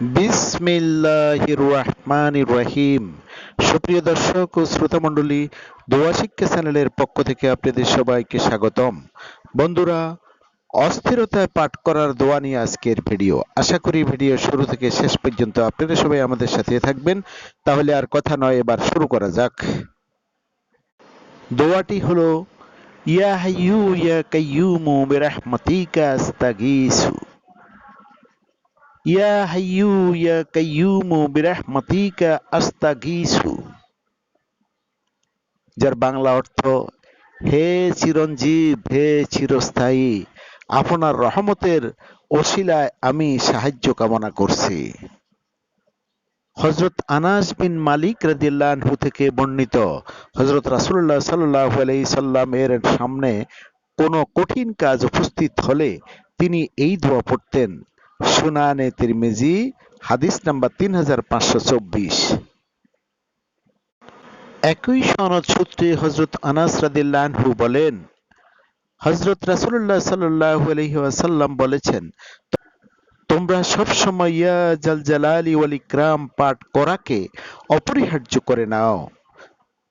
বিসমিল্লাহির রহমানির রহিম সুপ্রিয় দর্শক ও শ্রোতা মণ্ডলী দোয়া শিক্ষা চ্যানেলের পক্ষ থেকে আপনাদের সবাইকে স্বাগতম। বন্ধুরা, অস্থিরতায় পাঠ করার দোয়া নিয়ে আজকের ভিডিও। আশা করি ভিডিও শুরু থেকে শেষ পর্যন্ত আপনারা সবাই আমাদের সাথে থাকবেন। তাহলে আর কথা নয়, এবার শুরু করা যাক। দোয়াটি হলো, ইয়া হাইয়ু ইয়া কাইয়ুমু বিরহমাতিকা আস্তাগীসু। ইয়া হাইয়ু, ইয়া আস্তাগীসু। যার বাংলা অর্থ, হে চিরঞ্জীব, হে চিরস্থায়ী, আপনার রহমতের ওসিলায় আমি সাহায্য কামনা করছি। হজরত আনাস বিন মালিক রাদিয়াল্লাহু থেকে বর্ণিত হজরত রাসূলুল্লাহ সাল্লাল্লাহু আলাইহি সাল্লামের সামনে কোনো কঠিন কাজ উপস্থিত হলে তিনি এই দোয়া পড়তেন সুনানে তিরমিজি, হাদিস নাম্বার তিন হাজার পাঁচশো চব্বিশ। একই সনদ সূত্রে হজরত আনাস রাদিল্লাহু বলেন হজরত রাসূলুল্লাহ সাল্লাল্লাহু আলাইহি ওয়াসাল্লাম বলেছেন, তোমরা সবসময় ইয়া জাল জালালি ওয়াল ইকরাম পাঠ করাকে অপরিহার্য করে নাও।